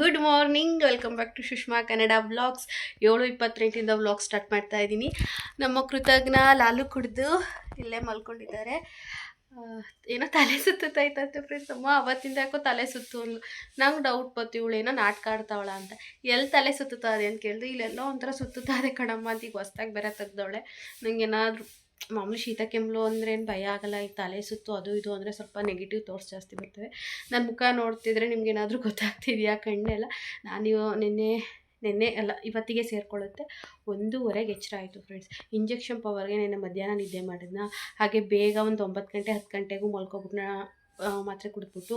Good morning welcome back to Sushma Kannada vlogs ಏಳು ಇಪ್ಪತ್ತೆಂಟಿಂದ vlog start ಮಾಡ್ತಾ ಇದ್ದೀನಿ. ನಮ್ಮ ಕೃತಜ್ಞ ಲಾಲು ಕುಡಿದು ಇಲ್ಲೇ ಮಲ್ಕೊಂಡಿದ್ದಾರೆ. ಏನೋ ತಲೆ ಸುತ್ತೈತಂತೆ ಫ್ರೆಂಡ್ಸ್ ಅಮ್ಮ, ಅವತ್ತಿಂದ ಯಾಕೋ ತಲೆ ಸುತ್ತು ನಂಗೆ ಡೌಟ್ ಬತ್ತು ಇವಳು ಏನೋ ನಾಟಕ ಆಡ್ತಾವಳ ಅಂತ. ಎಲ್ಲಿ ತಲೆ ಸುತ್ತುತ್ತದೆ ಅಂತ ಕೇಳಿದೆ, ಇಲ್ಲೆಲ್ಲೋ ಒಂಥರ ಸುತ್ತುತ್ತದೆ ಕಣಮ್ಮ ಅಂತ ಈಗ ಹೊಸ್ದಾಗಿ ಬೇರೆ ತೆಗ್ದವಳೆ. ನಂಗೆ ಏನಾದರೂ ಮಾಮೂಲಿ ಶೀತ ಕೆಮ್ಮಲು ಅಂದರೆ ಏನು ಭಯ ಆಗಲ್ಲ ಈ ತಲೆ ಸುತ್ತು ಅದು ಇದು ಅಂದರೆ ಸ್ವಲ್ಪ ನೆಗೆಟಿವ್ ಥಾಟ್ಸ್ ಜಾಸ್ತಿ ಬರ್ತವೆ. ನನ್ನ ಮುಖ ನೋಡ್ತಿದ್ರೆ ನಿಮ್ಗೆ ಏನಾದರೂ ಗೊತ್ತಾಗ್ತಿದೆಯಾ ಕಣ್ಣೆಲ್ಲ? ನಾನು ನಿನ್ನೆ ನಿನ್ನೆ ಅಲ್ಲ ಇವತ್ತಿಗೆ ಸೇರಿಕೊಳ್ಳುತ್ತೆ. ಒಂದೂವರೆಗೆ ಎಚ್ಚರ ಆಯಿತು ಫ್ರೆಂಡ್ಸ್ ಇಂಜೆಕ್ಷನ್ ಪವರ್ಗೆ ನಿನ್ನೆ ಮಧ್ಯಾಹ್ನ ನಿದ್ದೆ ಮಾಡಿದ್ನ. ಹಾಗೆ ಬೇಗ ಒಂದು ಒಂಬತ್ತು ಗಂಟೆ ಹತ್ತು ಗಂಟೆಗೂ ಮಲ್ಕೊಬಿಟ್ನ ಆ, ಮಾತ್ರೆ ಕುಡಿದ್ಬಿಟ್ಟು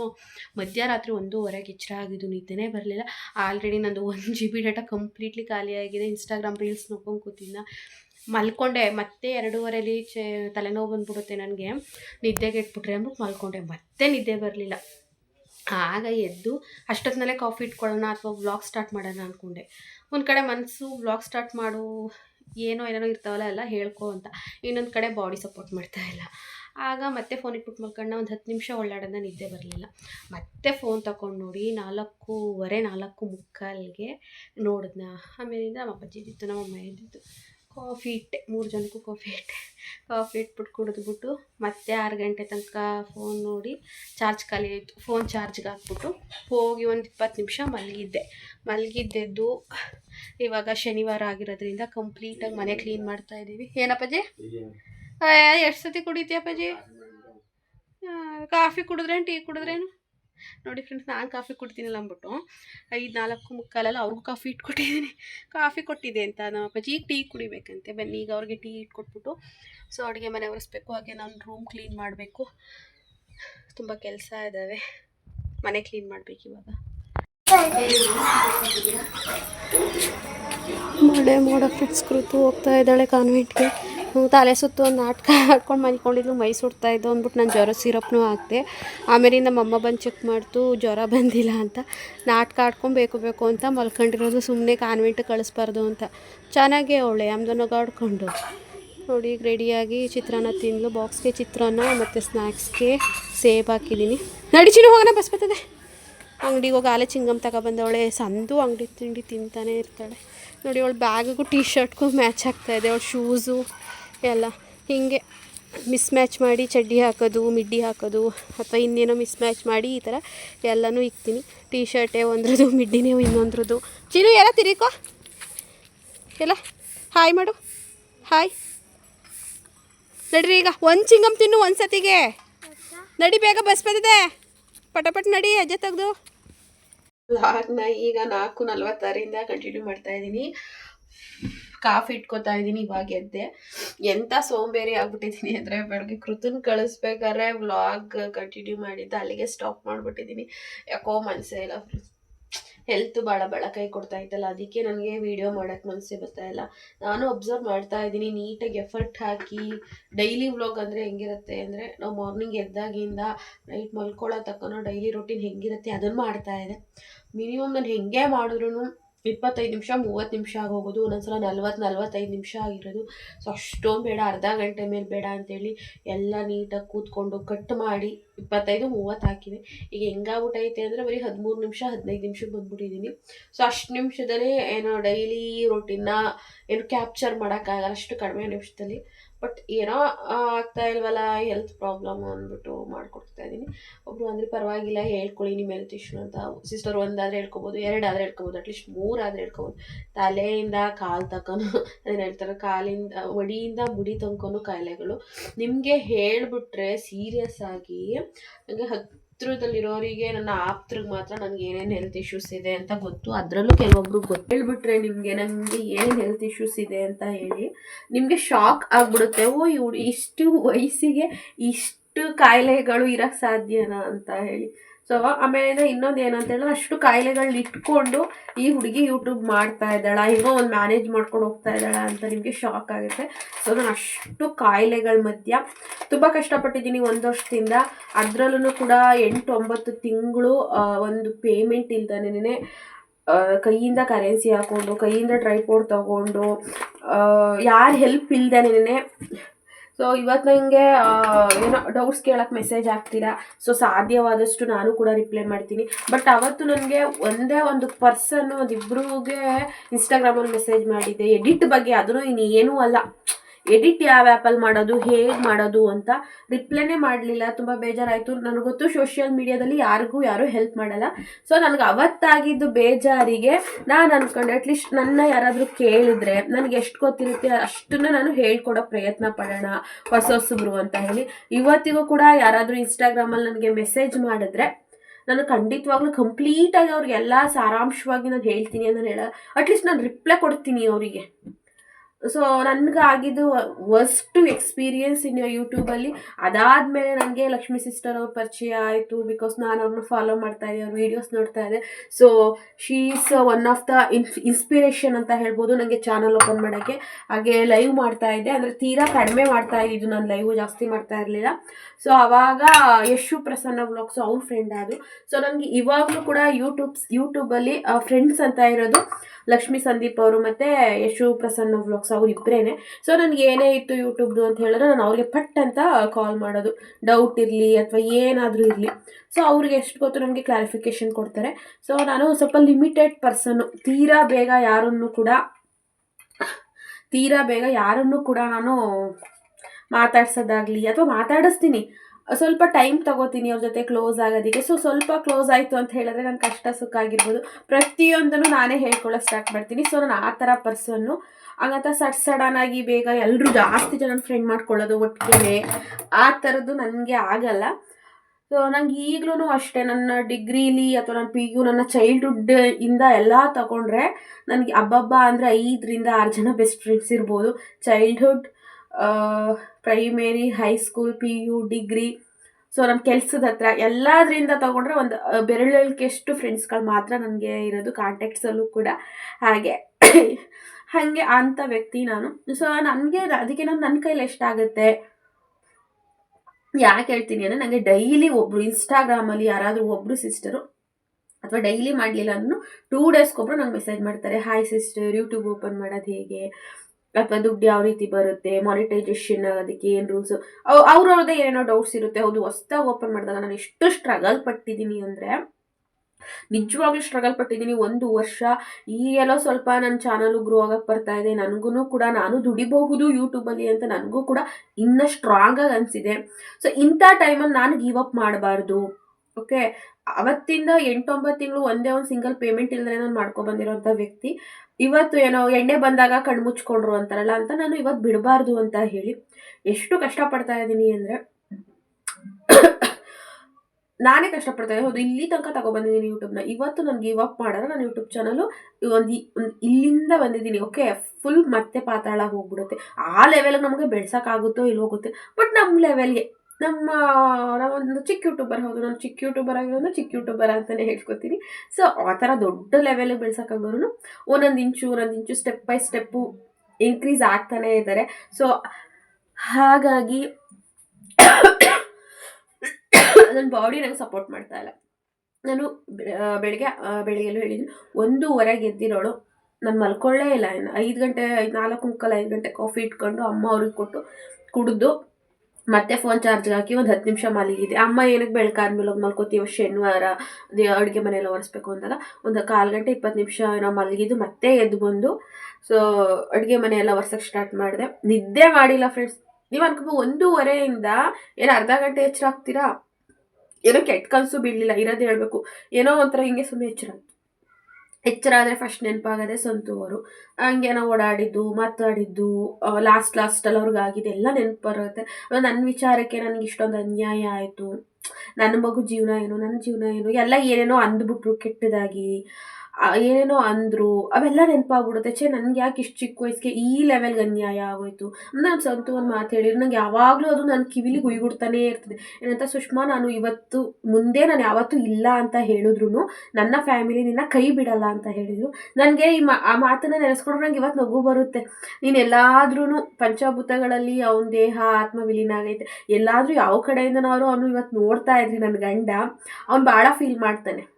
ಮಧ್ಯರಾತ್ರಿ ಒಂದೂವರೆಗೆ ಎಚ್ಚರ ಆಗಿದ್ದು ನಿದ್ದೆನೇ ಬರಲಿಲ್ಲ. ಆಲ್ರೆಡಿ ನಂದು ಒಂದು ಜಿ ಬಿ ಡಾಟಾ ಕಂಪ್ಲೀಟ್ಲಿ ಖಾಲಿಯಾಗಿದೆ. ಇನ್ಸ್ಟಾಗ್ರಾಮ್ ರೀಲ್ಸ್ ನೋಡ್ಕೊಂಡು ಕೂತಿದ್ನ. ಮಲ್ಕೊಂಡೆ, ಮತ್ತೆ ಎರಡೂವರೆಲಿ ಚೆ, ತಲೆನೋವು ಬಂದ್ಬಿಡುತ್ತೆ ನನಗೆ. ನಿದ್ದೆಗೆ ಇಟ್ಬಿಟ್ರೆ ಅಂದ್ಬಿಟ್ಟು ಮಲ್ಕೊಂಡೆ, ಮತ್ತೆ ನಿದ್ದೆ ಬರಲಿಲ್ಲ. ಆಗ ಎದ್ದು ಅಷ್ಟೊತ್ತಿನಲ್ಲೇ ಕಾಫಿ ಇಟ್ಕೊಳ್ಳೋಣ ಅಥವಾ ವ್ಲಾಗ್ ಸ್ಟಾರ್ಟ್ ಮಾಡೋಣ ಅಂದ್ಕೊಂಡೆ ಒಂದು ಕಡೆ ಮನಸ್ಸು ವ್ಲಾಗ್ ಸ್ಟಾರ್ಟ್ ಮಾಡು ಏನೋ ಏನೇನೋ ಇರ್ತಾವಲ್ಲ ಎಲ್ಲ ಹೇಳ್ಕೊ ಅಂತ. ಇನ್ನೊಂದು ಕಡೆ ಬಾಡಿ ಸಪೋರ್ಟ್ ಮಾಡ್ತಾ ಇಲ್ಲ. ಆಗ ಮತ್ತೆ ಫೋನ್ ಇಟ್ಬಿಟ್ಟು ಮಲ್ಕೊಂಡ ಒಂದು ಹತ್ತು ನಿಮಿಷ ಒಳ್ಳಾಡೋದ ನಿದ್ದೆ ಬರಲಿಲ್ಲ. ಮತ್ತೆ ಫೋನ್ ತಗೊಂಡು ನೋಡಿ ನಾಲ್ಕೂವರೆ, ನಾಲ್ಕು ಮುಕ್ಕಾಲ್ಗೆ ನೋಡಿದ್ನ. ಆಮೇಲಿಂದ ನಮ್ಮ ಅಪ್ಪಾಜಿ ಇದ್ದಿತ್ತು ನಮ್ಮ ಅಮ್ಮ ಇದ್ದಿತ್ತು ಕಾಫಿ ಇಟ್ಟೆ ಮೂರು ಜನಕ್ಕೂ ಕಾಫಿ ಇಟ್ಟೆ ಕಾಫಿ ಇಟ್ಬಿಟ್ಟು ಕುಡಿದ್ಬಿಟ್ಟು ಮತ್ತೆ ಆರು ಗಂಟೆ ತನಕ ಫೋನ್ ನೋಡಿ ಚಾರ್ಜ್ ಖಾಲಿ ಆಯಿತು. ಫೋನ್ ಚಾರ್ಜ್ಗೆ ಹಾಕ್ಬಿಟ್ಟು ಹೋಗಿ ಒಂದು ಇಪ್ಪತ್ತು ನಿಮಿಷ ಮಲಗಿದ್ದೆ. ಮಲಗಿದ್ದೆದ್ದು ಇವಾಗ ಶನಿವಾರ ಆಗಿರೋದ್ರಿಂದ ಕಂಪ್ಲೀಟಾಗಿ ಮನೆ ಕ್ಲೀನ್ ಮಾಡ್ತಾ ಇದ್ದೀವಿ. ಏನಪ್ಪಾಜಿ ಎಷ್ಟು ಸತಿ ಕುಡಿತೀಯಪ್ಪಜಿ ಕಾಫಿ ಕುಡಿದ್ರೇನು ಟೀ ಕುಡಿದ್ರೇನು? ನೋಡಿ ಫ್ರೆಂಡ್ಸ್ ನಾನು ಕಾಫಿ ಕೊಡ್ತೀನಲ್ಲ ಅಂದ್ಬಿಟ್ಟು, ಐದು ನಾಲ್ಕು ಮುಕ್ಕಾಲಲ್ಲ ಅವ್ರಿಗೂ ಕಾಫಿ ಇಟ್ಕೊಟ್ಟಿದ್ದೀನಿ. ಕಾಫಿ ಕೊಟ್ಟಿದೆ ಅಂತ ನಮ್ಮ ಅಪ್ಪಾಜಿ ಟೀ ಕುಡಿಬೇಕಂತೆ. ಬನ್ನಿ, ಈಗ ಅವ್ರಿಗೆ ಟೀ ಇಟ್ಕೊಟ್ಬಿಟ್ಟು, ಸೊ ಅಡುಗೆ ಮನೆ ಒರೆಸ್ಬೇಕು. ಹಾಗೆ ನಾನು ರೂಮ್ ಕ್ಲೀನ್ ಮಾಡಬೇಕು. ತುಂಬ ಕೆಲಸ ಇದ್ದಾವೆ ಮನೆ ಕ್ಲೀನ್ ಮಾಡಬೇಕು ಇವಾಗ. ಮಳೆ ಮೋಡ ಫಿಟ್ಸ್ ಕೃತು ಹೋಗ್ತಾ ಇದ್ದಾಳೆ ಕಾನ್ವೆಂಟ್ಗೆ ತಲೆ ಸುತ್ತು ಒಂದು ನಾಟಕ ಹಾಕ್ಕೊಂಡು ಮಲ್ಕೊಂಡಿದ್ಲು ಮೈ ಸುಡ್ತಾ ಇದ್ದು ಅಂದ್ಬಿಟ್ಟು ನಾನು ಜ್ವರ ಸಿರಪ್ನೂ ಹಾಕಿದೆ. ಆಮೇಲೆ ನಮ್ಮ ಅಮ್ಮ ಬಂದು ಚೆಕ್ ಮಾಡ್ತು, ಜ್ವರ ಬಂದಿಲ್ಲ ಅಂತ. ನಾಟಕ ಆಡ್ಕೊಂಡು ಬೇಕು ಬೇಕು ಅಂತ ಮಲ್ಕೊಂಡಿರೋದು ಸುಮ್ಮನೆ ಕಾನ್ವೆಂಟ್ ಕಳಿಸ್ಬಾರ್ದು ಅಂತ. ಚೆನ್ನಾಗೇ ಅವಳೆ ಆಮ್ದನಾಗ ಆಡ್ಕೊಂಡು. ನೋಡಿ ರೆಡಿಯಾಗಿ ಚಿತ್ರಾನ್ನ ತಿಂದ್ಲು. ಬಾಕ್ಸ್ಗೆ ಚಿತ್ರಾನ್ನ, ಮತ್ತು ಸ್ನ್ಯಾಕ್ಸ್ಗೆ ಸೇಬ್ ಹಾಕಿದ್ದೀನಿ. ನಡಿಚಿನ ಹೋಗೋಣ, ಬಸ್ ಬರ್ತದೆ. ಅಂಗಡಿಗೆ ಹೋಗಿ ಆಲೆ ಚಿಂಗಮ್ ತಗೊಬಂದವಳೆ ಸಂದು ಅಂಗಡಿ ತಿಂಡಿ ತಿಂತಾನೆ ಇರ್ತಾಳೆ. ನೋಡಿ, ಅವಳು ಬ್ಯಾಗಿಗೂ ಟೀ ಶರ್ಟ್ಗೂ ಮ್ಯಾಚ್ ಆಗ್ತಾಯಿದೆ ಅವಳು ಶೂಸು ಎಲ್ಲ ಹೀಗೆ ಮಿಸ್ ಮ್ಯಾಚ್ ಮಾಡಿ ಚಡ್ಡಿ ಹಾಕೋದು, ಮಿಡ್ಡಿ ಹಾಕೋದು, ಅಥವಾ ಇನ್ನೇನೋ ಮಿಸ್ ಮ್ಯಾಚ್ ಮಾಡಿ ಈ ಥರ ಎಲ್ಲನೂ ಇಕ್ತೀನಿ. ಟೀ ಶರ್ಟೇ ಒಂದ್ರದ್ದು, ಮಿಡ್ಡಿನೇ ಇನ್ನೊಂದ್ರದ್ದು. ಚಿನು ಎಲ್ಲ ತಿರಿಕೋ ಎಲ್ಲ, ಹಾಯ್ ಮಾಡು. ಹಾಯ್. ನಡ್ರಿ ಈಗ, ಒಂದು ಚಿಂಗಮ್ ತಿನ್ನು ಒಂದು ಸತಿಗೆ. ನಡಿ, ಬೇಗ ಬಸ್ ಬಂದಿದೆ. ಪಟಪಟ್ ನಡಿ ಅಜ್ಜೆ ತೆಗೆದು. ಈಗ ನಾಲ್ಕು ನಲ್ವತ್ತಾರಿಂದ ಕಂಟಿನ್ಯೂ ಮಾಡ್ತಾ ಇದ್ದೀನಿ. ಕಾಫಿ ಇಟ್ಕೋತಾ ಇದ್ದೀನಿ ಇವಾಗ ಎದ್ದೆ. ಎಂಥ ಸೋಂಬೇರಿ ಆಗ್ಬಿಟ್ಟಿದ್ದೀನಿ ಅಂದರೆ ಬೆಳಗ್ಗೆ ಕೃತನ್ ಕಳಿಸ್ಬೇಕಾದ್ರೆ ವ್ಲಾಗ್ ಕಂಟಿನ್ಯೂ ಮಾಡಿದ್ದೆ, ಅಲ್ಲಿಗೆ ಸ್ಟಾಪ್ ಮಾಡಿಬಿಟ್ಟಿದ್ದೀನಿ ಯಾಕೋ ಮನಸ್ಸೇ ಇಲ್ಲ ಹೆಲ್ತ್ ಭಾಳ ಭಾಳ ಕೈ ಕೊಡ್ತಾ ಇತ್ತಲ್ಲ, ಅದಕ್ಕೆ ನನಗೆ ವಿಡಿಯೋ ಮಾಡೋಕ್ಕೆ ಮನಸ್ಸೇ ಬರ್ತಾ ಇಲ್ಲ. ನಾನು ಅಬ್ಸರ್ವ್ ಮಾಡ್ತಾ ಇದ್ದೀನಿ, ನೀಟಾಗಿ ಎಫರ್ಟ್ ಹಾಕಿ. ಡೈಲಿ ವ್ಲಾಗ್ ಅಂದರೆ ಹೆಂಗಿರುತ್ತೆ ಅಂದರೆ, ನಾವು ಮಾರ್ನಿಂಗ್ ಎದ್ದಾಗಿಂದ ನೈಟ್ ಮಲ್ಕೊಳ್ಳೋ ತಕ್ಕನೋ ಡೈಲಿ ರೊಟೀನ್ ಹೆಂಗಿರುತ್ತೆ ಅದನ್ನು ಮಾಡ್ತಾ ಇದೆ ಮಿನಿಮಮ್ ನಾನು ಹೆಂಗೆ ಮಾಡಿದ್ರು ಇಪ್ಪತ್ತೈದು ನಿಮಿಷ, ಮೂವತ್ತು ನಿಮಿಷ ಆಗೋಗೋದು, ಒಂದೊಂದ್ಸಲ ನಲ್ವತ್ತು, ನಲ್ವತ್ತೈದು ನಿಮಿಷ ಆಗಿರೋದು. ಸೊ ಅಷ್ಟೊಂದು ಬೇಡ, ಅರ್ಧ ಗಂಟೆ ಮೇಲೆ ಬೇಡ ಅಂತೇಳಿ ಎಲ್ಲ ನೀಟಾಗಿ ಕೂತ್ಕೊಂಡು ಕಟ್ ಮಾಡಿ ಇಪ್ಪತ್ತೈದು, ಮೂವತ್ತು ಹಾಕಿದೆ. ಈಗ ಹೆಂಗಾಗ್ಬಿಟ್ಟೈತೆ ಅಂದರೆ ಬರೀ ಹದಿಮೂರು ನಿಮಿಷ, ಹದಿನೈದು ನಿಮಿಷಕ್ಕೆ ಬಂದ್ಬಿಟ್ಟಿದ್ದೀನಿ ಸೊ ಅಷ್ಟು ನಿಮಿಷದಲ್ಲೇ ಏನೋ ಡೈಲಿ ರೊಟೀನ್ನ ಏನು ಕ್ಯಾಪ್ಚರ್ ಮಾಡೋಕ್ಕಾಗಲ್ಲ, ಅಷ್ಟು ಕಡಿಮೆ ನಿಮಿಷದಲ್ಲಿ. ಬಟ್ ಏನೋ ಆಗ್ತಾ ಇಲ್ವಲ್ಲ ಹೆಲ್ತ್ ಪ್ರಾಬ್ಲಮ್ ಅಂದ್ಬಿಟ್ಟು ಮಾಡ್ಕೊಡ್ತಾ ಇದ್ದೀನಿ ಒಬ್ಬರು ಅಂದರೆ ಪರವಾಗಿಲ್ಲ ಹೇಳ್ಕೊಳ್ಳಿ ನಿಮ್ಮ ಹೆಲ್ತ್ ಇಶ್ಯೂ ಅಂತ. ಸಿಸ್ಟರ್ ಒಂದಾದರೆ ಹೇಳ್ಕೊಬೋದು, ಎರಡಾದರೆ ಹೇಳ್ಕೊಬೋದು ಅಟ್ಲೀಸ್ಟ್ ಮೂರಾದರೆ ಹೇಳ್ಕೊಬೋದು. ತಲೆಯಿಂದ ಕಾಲು ತಕ್ಕನು ಅದನ್ನು ಹೇಳ್ತಾರೆ, ಕಾಲಿಂದ, ಒಡಿಯಿಂದ ಮುಡಿ ತಂಕೋನು ಕಾಯಿಲೆಗಳು. ನಿಮಗೆ ಹೇಳ್ಬಿಟ್ರೆ ಸೀರಿಯಸ್ ಆಗಿ ನನಗೆ ಹತ್ತಿರದಲ್ಲಿರೋರಿಗೆ ನನ್ನ ಆಪ್ತರಿಗೆ ಮಾತ್ರ ನನಗೆ ಏನೇನು ಹೆಲ್ತ್ ಇಶ್ಯೂಸ್ ಇದೆ ಅಂತ ಗೊತ್ತು. ಅದರಲ್ಲೂ ಕೆಲವೊಬ್ರು ಗೊತ್ತು. ಹೇಳ್ಬಿಟ್ರೆ ನಿಮಗೆ ನನಗೆ ಏನೇನು ಹೆಲ್ತ್ ಇಶ್ಯೂಸ್ ಇದೆ ಅಂತ ಹೇಳಿ ನಿಮಗೆ ಶಾಕ್ ಆಗಿಬಿಡುತ್ತೆ. ಓ ಇವ್ ಇಷ್ಟು ವಯಸ್ಸಿಗೆ ಇಷ್ಟು ಕಾಯಿಲೆಗಳು ಇರೋಕ್ಕೆ ಸಾಧ್ಯನಾ ಅಂತ ಹೇಳಿ. ಸೊ ಆಮೇಲೆ ಇನ್ನೊಂದು ಏನು ಅಂತ ಹೇಳಿದ್ರೆ ಅಷ್ಟು ಕಾಯಿಲೆಗಳನ್ನ ಇಟ್ಕೊಂಡು ಈ ಹುಡುಗಿ ಯೂಟ್ಯೂಬ್ ಮಾಡ್ತಾ ಇದ್ದಾಳ ಹಿಂಗೋ ಒಂದು ಮ್ಯಾನೇಜ್ ಮಾಡ್ಕೊಂಡು ಹೋಗ್ತಾ ಇದ್ದಾಳ ಅಂತ ನಿಮಗೆ ಶಾಕ್ ಆಗುತ್ತೆ. ಸೊ ನಾನು ಅಷ್ಟು ಕಾಯಿಲೆಗಳ ಮಧ್ಯ ತುಂಬ ಕಷ್ಟಪಟ್ಟಿದ್ದೀನಿ ಒಂದು ವರ್ಷದಿಂದ. ಅದರಲ್ಲೂ ಕೂಡ ಎಂಟು ಒಂಬತ್ತು ತಿಂಗಳು ಒಂದು ಪೇಮೆಂಟ್ ಇಲ್ದನೇ ಕೈಯಿಂದ ಕರೆನ್ಸಿ ಹಾಕ್ಕೊಂಡು ಕೈಯಿಂದ ಟ್ರೈಪೋರ್ಡ್ ತಗೊಂಡು ಯಾರು ಹೆಲ್ಪ್ ಇಲ್ದೇನೆ ಸೊ ಇವತ್ತು ನನಗೆ ಏನೋ ಡೌಟ್ಸ್ ಕೇಳಕ್ಕೆ ಮೆಸೇಜ್ ಹಾಕ್ತೀರಾ? ಸೊ ಸಾಧ್ಯವಾದಷ್ಟು ನಾನು ಕೂಡ ರಿಪ್ಲೈ ಮಾಡ್ತೀನಿ. ಬಟ್ ಅವತ್ತು ನನಗೆ ಒಂದೇ ಒಂದು ಪರ್ಸನ್ ಒಂದು ಇಬ್ಬರಿಗೆ ಇನ್ಸ್ಟಾಗ್ರಾಮಲ್ಲಿ ಮೆಸೇಜ್ ಮಾಡಿದ್ದೆ ಎಡಿಟ್ ಬಗ್ಗೆ ಅದನ್ನು ಇನ್ನೇನೂ ಅಲ್ಲ. ಎಡಿಟ್ ಯಾವ ಆ್ಯಪಲ್ಲಿ ಮಾಡೋದು, ಹೇಗೆ ಮಾಡೋದು ಅಂತ ರಿಪ್ಲೈನೇ ಮಾಡಲಿಲ್ಲ. ತುಂಬ ಬೇಜಾರಾಯಿತು. ನನಗೆ ಗೊತ್ತು ಸೋಷಿಯಲ್ ಮೀಡಿಯಾದಲ್ಲಿ ಯಾರಿಗೂ ಯಾರೂ ಹೆಲ್ಪ್ ಮಾಡಲ್ಲ. ಸೊ ನನಗೆ ಅವತ್ತಾಗಿದ್ದು ಬೇಜಾರಿಗೆ ನಾನು ಅನ್ಕೊಂಡೆ ಅಟ್ಲೀಸ್ಟ್ ನನ್ನ ಯಾರಾದರೂ ಕೇಳಿದ್ರೆ ನನಗೆ ಎಷ್ಟು ಗೊತ್ತಿರುತ್ತೆ ಅಷ್ಟನ್ನು ನಾನು ಹೇಳ್ಕೊಡೋ ಪ್ರಯತ್ನ ಪಡೋಣ, ಹೊಸ ಹೊಸಬ್ರು ಅಂತ ಹೇಳಿ. ಇವತ್ತಿಗೂ ಕೂಡ ಯಾರಾದರೂ ಇನ್ಸ್ಟಾಗ್ರಾಮಲ್ಲಿ ನನಗೆ ಮೆಸೇಜ್ ಮಾಡಿದ್ರೆ ನಾನು ಖಂಡಿತವಾಗ್ಲೂ ಕಂಪ್ಲೀಟಾಗಿ ಅವ್ರಿಗೆಲ್ಲ ಸಾರಾಂಶವಾಗಿ ನಾನು ಹೇಳ್ತೀನಿ ಅಂತ ಹೇಳ ಅಟ್ಲೀಸ್ಟ್ ನಾನು ರಿಪ್ಲೈ ಕೊಡ್ತೀನಿ ಅವರಿಗೆ. ಸೊ ನನಗೆ ಆಗಿದ್ದು ವರ್ಸ್ಟು ಎಕ್ಸ್ಪೀರಿಯನ್ಸ್ ಇನ್ ಯೂಟ್ಯೂಬಲ್ಲಿ ಅದಾದಮೇಲೆ ನನಗೆ ಲಕ್ಷ್ಮೀ ಸಿಸ್ಟರ್ ಅವ್ರ ಪರಿಚಯ ಆಯಿತು ಬಿಕಾಸ್ ನಾನು ಅವ್ರನ್ನ ಫಾಲೋ ಮಾಡ್ತಾ ಇದ್ದೆ, ಅವ್ರ ವೀಡಿಯೋಸ್ ನೋಡ್ತಾ ಇದ್ದೆ. So she is one of the ins inspiration ಅಂತ ಹೇಳ್ಬೋದು ನನಗೆ ಚಾನಲ್ ಓಪನ್ ಮಾಡೋಕ್ಕೆ. ಹಾಗೆ ಲೈವ್ ಮಾಡ್ತಾ ಇದ್ದೆ, ಅಂದರೆ ತೀರಾ ಕಡಿಮೆ ಮಾಡ್ತಾ ಇದ್ದಿದ್ದು ನಾನು ಲೈವ್ ಜಾಸ್ತಿ ಮಾಡ್ತಾ ಇರಲಿಲ್ಲ. ಸೊ ಆವಾಗ ಯಶು ಪ್ರಸನ್ನ ವ್ಲಾಗ್ಸು ಅವ್ರ ಫ್ರೆಂಡ್ ಆದರು ಸೊ ನನಗೆ ಇವಾಗಲೂ ಕೂಡ ಯೂಟ್ಯೂಬ್ಸ್ ಯೂಟ್ಯೂಬಲ್ಲಿ ಫ್ರೆಂಡ್ಸ್ ಅಂತ ಇರೋದು. ಲಕ್ಷ್ಮೀ ಸಂದೀಪ್ ಅವರು ಮತ್ತು ಯಶು ಪ್ರಸನ್ನ ವ್ಲಾಗ್ಸ್ ಅವ್ರು ಇಬ್ಬರೇನೆ ಸೊ ನನಗೆ ಏನೇ ಇತ್ತು ಯೂಟ್ಯೂಬ್ದು ಅಂತ ಹೇಳಿದ್ರೆ ನಾನು ಅವ್ರಿಗೆ ಪಟ್ ಅಂತ ಕಾಲ್ ಮಾಡೋದು. ಡೌಟ್ ಇರಲಿ ಅಥವಾ ಏನಾದರೂ ಇರಲಿ. ಸೊ ಅವ್ರಿಗೆ ಎಷ್ಟು ಗೊತ್ತು ನಮಗೆ ಕ್ಲಾರಿಫಿಕೇಷನ್ ಕೊಡ್ತಾರೆ. ಸೊ ನಾನು ಸ್ವಲ್ಪ ಲಿಮಿಟೆಡ್ ಪರ್ಸನ್ನು ತೀರಾ ಬೇಗ ಯಾರನ್ನು ಕೂಡ, ತೀರಾ ಬೇಗ ಯಾರನ್ನು ಕೂಡ ನಾನು ಮಾತಾಡ್ಸೋದಾಗಲಿ ಅಥವಾ ಮಾತಾಡಿಸ್ತೀನಿ. ಸ್ವಲ್ಪ ಟೈಮ್ ತಗೋತೀನಿ ಅವ್ರ ಜೊತೆ ಕ್ಲೋಸ್ ಆಗೋದಕ್ಕೆ. ಸೊ ಸ್ವಲ್ಪ ಕ್ಲೋಸ್ ಆಯಿತು ಅಂತ ಹೇಳಿದ್ರೆ ನನ್ನ ಕಷ್ಟ ಸುಖ ಆಗಿರ್ಬೋದು. ಪ್ರತಿಯೊಂದನ್ನು ನಾನೇ ಹೇಳ್ಕೊಳ್ಳೋಕೆ ಸ್ಟಾರ್ಟ್ ಮಾಡ್ತೀನಿ. ಸೊ ನಾನು ಆ ಥರ ಪರ್ಸನ್ನು ಹಂಗಂತ ಸಡ್ ಸಡನ್ ಆಗಿ ಬೇಗ ಎಲ್ಲರೂ ಜಾಸ್ತಿ ಜನ ಫ್ರೆಂಡ್ ಮಾಡ್ಕೊಳ್ಳೋದು ಒಟ್ಟಿಗೆ ಆ ಥರದ್ದು ನನಗೆ ಆಗಲ್ಲ. ಸೊ ನಂಗೆ ಈಗಲೂ ಅಷ್ಟೇ ನನ್ನ ಡಿಗ್ರೀಲಿ ಅಥವಾ ನನ್ನ ಪಿ ಯು ನನ್ನ ಚೈಲ್ಡ್ಹುಡ್ ಇಂದ ಎಲ್ಲ ತಗೊಂಡ್ರೆ ನನಗೆ ಹಬ್ಬಬ್ಬ ಅಂದರೆ ಐದರಿಂದ ಆರು ಜನ ಬೆಸ್ಟ್ ಫ್ರೆಂಡ್ಸ್ ಇರ್ಬೋದು. Childhood primary high school P U degree so ನಮ್ಮ ಕೆಲಸದ ಹತ್ರ ಎಲ್ಲದರಿಂದ ತೊಗೊಂಡ್ರೆ ಒಂದು ಬೆರಳಿಕೆಷ್ಟು ಫ್ರೆಂಡ್ಸ್ಗಳು ಮಾತ್ರ ನನಗೆ ಇರೋದು ಕಾಂಟ್ಯಾಕ್ಟ್ಸಲ್ಲೂ ಕೂಡ. ಹಾಗೆ ಹಾಗೆ ಅಂಥ ವ್ಯಕ್ತಿ ನಾನು. ಸೊ ನನಗೆ ಅದಕ್ಕೆ ನಾನು ನನ್ನ ಕೈಲಿ ಎಷ್ಟಾಗುತ್ತೆ ಯಾಕೆ ಹೇಳ್ತೀನಿ ಅಂದರೆ ನನಗೆ ಡೈಲಿ ಒಬ್ಬರು ಇನ್ಸ್ಟಾಗ್ರಾಮಲ್ಲಿ ಯಾರಾದರೂ ಒಬ್ಬರು ಸಿಸ್ಟರು ಅಥವಾ ಡೈಲಿ ಮಾಡಲಿಲ್ಲ ಅಂದ್ರೂ ಟೂ ಡೇಸ್ಗೊಬ್ಬರು ನಂಗೆ ಮೆಸೇಜ್ ಮಾಡ್ತಾರೆ. ಹಾಯ್ ಸಿಸ್ಟರ್ ಯೂಟ್ಯೂಬ್ ಓಪನ್ ಮಾಡೋದು ಹೇಗೆ? ಅಥವಾ ದುಡ್ಡು ಯಾವ ರೀತಿ ಬರುತ್ತೆ ಮಾನಿಟೈಸೇಷನ್ ಅದಕ್ಕೆ ಏನು ರೂಲ್ಸು ಅವ್ರವ್ರದ್ದೇ ಏನೇನೋ ಡೌಟ್ಸ್ ಇರುತ್ತೆ, ಹೌದು, ಹೊಸ್ದಾಗಿ ಓಪನ್ ಮಾಡಿದಾಗ ನಾನು ಎಷ್ಟು ಸ್ಟ್ರಗಲ್ ಪಟ್ಟಿದ್ದೀನಿ ಅಂದರೆ, ನಿಜವಾಗ್ಲೂ ಸ್ಟ್ರಗಲ್ ಪಟ್ಟಿದ್ದೀನಿ ಒಂದು ವರ್ಷ ಈಗೆಲ್ಲೋ ಸ್ವಲ್ಪ ನನ್ನ ಚಾನಲು ಗ್ರೋ ಆಗಕ್ಕೆ ಬರ್ತಾ ಇದೆ ನನಗೂ ಕೂಡ ನಾನು ದುಡಿಬಹುದು ಯೂಟ್ಯೂಬಲ್ಲಿ ಅಂತ ನನಗೂ ಕೂಡ ಇನ್ನೂ ಸ್ಟ್ರಾಂಗಾಗಿ ಅನಿಸಿದೆ. ಸೊ ಇಂಥ ಟೈಮಲ್ಲಿ ನಾನು ಗಿವ್ ಅಪ್ ಮಾಡಬಾರ್ದು. ಓಕೆ ಅವತ್ತಿಂದ ಎಂಟೊಂಬತ್ತು ತಿಂಗಳು ಒಂದೇ ಒಂದು ಸಿಂಗಲ್ ಪೇಮೆಂಟ್ ಇಲ್ಲದೆ ನಾನು ಮಾಡ್ಕೊಬಂದಿರೋಂಥ ವ್ಯಕ್ತಿ ಇವತ್ತು ಏನೋ ಎಣ್ಣೆ ಬಂದಾಗ ಕಣ್ಣು ಮುಚ್ಕೊಂಡ್ರು ಅಂತಾರಲ್ಲ ಅಂತ ನಾನು ಇವತ್ತು ಬಿಡಬಾರ್ದು ಅಂತ ಹೇಳಿ ಎಷ್ಟು ಕಷ್ಟಪಡ್ತಾ ಇದ್ದೀನಿ ಅಂದರೆ ನಾನೇ ಕಷ್ಟಪಡ್ತಾ ಹೌದು, ಇಲ್ಲಿ ತನಕ ತಗೊಬಂದಿದ್ದೀನಿ ಯೂಟ್ಯೂಬ್ನ. ಇವತ್ತು ನನಗೆ ಅಪ್ ಮಾಡಿದ್ರೆ ನಾನು ಯೂಟ್ಯೂಬ್ ಚಾನಲು ಒಂದು ಇಲ್ಲಿಂದ ಬಂದಿದ್ದೀನಿ. ಓಕೆ ಫುಲ್ ಮತ್ತೆ ಪಾತಾಳ ಹೋಗ್ಬಿಡುತ್ತೆ. ಆ ಲೆವೆಲ್ಗೆ ನಮಗೆ ಬೆಳ್ಸೋಕ್ಕಾಗುತ್ತೋ ಇಲ್ಲೋಗುತ್ತೆ ಬಟ್ ನಮ್ಮ ಲೆವೆಲ್ಗೆ ನಮ್ಮ ನಾವೊಂದು ಚಿಕ್ಕ ಯೂಟ್ಯೂಬರ್ ಹೌದು, ನಾನು ಚಿಕ್ಕ ಯೂಟ್ಯೂಬರ್ ಆಗಿರೋದು ಚಿಕ್ಕ ಯೂಟ್ಯೂಬರ್ ಅಂತಲೇ ಹೇಳ್ಕೊತೀನಿ. ಸೊ ಆ ಥರ ದೊಡ್ಡ ಲೆವೆಲಿಗೆ ಬೆಳ್ಸೋಕ್ಕಾಗೋರು ಒಂದೊಂದು ಇಂಚು ಒಂದೊಂದು ಇಂಚು ಸ್ಟೆಪ್ ಬೈ ಸ್ಟೆಪ್ಪು ಇನ್ಕ್ರೀಸ್ ಆಗ್ತಾನೇ ಇದ್ದಾರೆ ಸೊ ಹಾಗಾಗಿ ನನ್ನ ಬಾಡಿ ನಂಗೆ ಸಪೋರ್ಟ್ ಮಾಡ್ತಾ ಇಲ್ಲ. ನಾನು ಬೆಳಗ್ಗೆ ಬೆಳಿಗ್ಗೆಲ್ಲೂ ಹೇಳಿದ್ದೀನಿ ಒಂದೂವರೆಗೆ ಎದ್ದಿರೋಳು ನಾನು ಮಲ್ಕೊಳ್ಳೇ ಇಲ್ಲ ಇನ್ನು. ಐದು ಗಂಟೆ, ಐದು ನಾಲ್ಕು ಮುಕ್ಕಲ್ಲ ಐದು ಗಂಟೆ ಕಾಫಿ ಇಟ್ಕೊಂಡು ಅಮ್ಮ ಅವ್ರಿಗೆ ಕೊಟ್ಟು ಕುಡಿದು ಮತ್ತೆ ಫೋನ್ ಚಾರ್ಜ್ಗೆ ಹಾಕಿ ಒಂದು ಹತ್ತು ನಿಮಿಷ ಮಲಗಿದೆ. ಅಮ್ಮ ಏನಕ್ಕೆ ಬೆಳಕಾದ್ಮೇಲೆ ಹೋಗಿ ಮಲ್ಕೋತೀವಿ ಶನಿವಾರ ಅಡುಗೆ ಮನೆಯೆಲ್ಲ ಒರೆಸ್ಬೇಕು ಅಂದಾಗ ಒಂದು ಕಾಲು ಗಂಟೆ ಇಪ್ಪತ್ತು ನಿಮಿಷ ಏನೋ ಮಲಗಿದ್ದು ಮತ್ತೆ ಎದ್ದು ಬಂದು ಸೊ ಅಡುಗೆ ಮನೆಯೆಲ್ಲ ಒರ್ಸೋಕ್ಕೆ ಸ್ಟಾರ್ಟ್ ಮಾಡಿದೆ. ನಿದ್ದೆ ಮಾಡಿಲ್ಲ ಫ್ರೆಂಡ್ಸ್ ನೀವು ಅನ್ಕೋಬೋದು ಒಂದೂವರೆಯಿಂದ ಏನು ಅರ್ಧ ಗಂಟೆ ಎಚ್ಚರ ಆಗ್ತೀರಾ ಏನೋ ಕೆಟ್ಟ ಕನಸು ಬೀಳಲಿಲ್ಲ, ಇರೋದು ಹೇಳಬೇಕು. ಏನೋ ಒಂಥರ ಹಿಂಗೆ ಸುಮ್ಮನೆ ಎಚ್ಚರ ಎಚ್ಚರ ಆದರೆ ಫಸ್ಟ್ ನೆನಪಾಗದೆ ಹಂಗೆ ನಾವು ಓಡಾಡಿದ್ದು, ಮಾತಾಡಿದ್ದು ಲಾಸ್ಟ್ ಲಾಸ್ಟಲ್ಲಿ ಅವ್ರಿಗೆ ಆಗಿದೆ ಎಲ್ಲ ನೆನಪು ಬರುತ್ತೆ. ನನ್ನ ವಿಚಾರಕ್ಕೆ ನನಗೆ ಇಷ್ಟೊಂದು ಅನ್ಯಾಯ ಆಯಿತು. ನನ್ನ ಮಗು ಜೀವನ ಏನು ನನ್ನ ಜೀವನ ಏನು, ಎಲ್ಲ ಏನೇನೋ ಅಂದ್ಬಿಟ್ರು ಕೆಟ್ಟದಾಗಿ. ಏನೇನೋ ಅಂದರು, ಅವೆಲ್ಲ ನೆನಪಾಗ್ಬಿಡುತ್ತೆ. ಛೇ, ನನಗೆ ಯಾಕೆ ಇಷ್ಟು ಚಿಕ್ಕ ವಯಸ್ಸಿಗೆ ಈ ಲೆವೆಲ್ಗೆ ಅನ್ಯಾಯ ಆಗೋಯ್ತು? ನಾನು ಸ್ವಂತ ಒಂದು ಮಾತು ಹೇಳಿದ್ರು ನಂಗೆ ಯಾವಾಗಲೂ ಅದು ನನ್ನ ಕಿವಿಲಿ ಗುಯ್ಗುಡ್ತಾನೇ ಇರ್ತದೆ. ಏನಂತ, ಸುಷ್ಮಾ, ನಾನು ಇವತ್ತು, ಮುಂದೆ ನಾನು ಯಾವತ್ತೂ ಇಲ್ಲ ಅಂತ ಹೇಳಿದ್ರು ನನ್ನ ಫ್ಯಾಮಿಲಿ ನಿನ್ನ ಕೈ ಬಿಡಲ್ಲ ಅಂತ ಹೇಳಿದರು. ನನಗೆ ಈ ಮಾ, ಆ ಮಾತನ್ನು ನೆನೆಸ್ಕೊಂಡ್ರೆ ನಂಗೆ ಇವತ್ತು ನಗು ಬರುತ್ತೆ. ನೀನು ಎಲ್ಲಾದ್ರೂ ಪಂಚಭೂತಗಳಲ್ಲಿ ಅವನ ದೇಹ ಆತ್ಮ ವಿಲೀನ ಆಗೈತೆ. ಎಲ್ಲಾದರೂ ಯಾವ ಕಡೆಯಿಂದನಾದ್ರು ಅವನು ಇವತ್ತು ನೋಡ್ತಾ ಇದ್ರಿ ನನ್ನ ಗಂಡ. ಅವ್ನು ಭಾಳ ಫೀಲ್ ಮಾಡ್ತಾನೆ.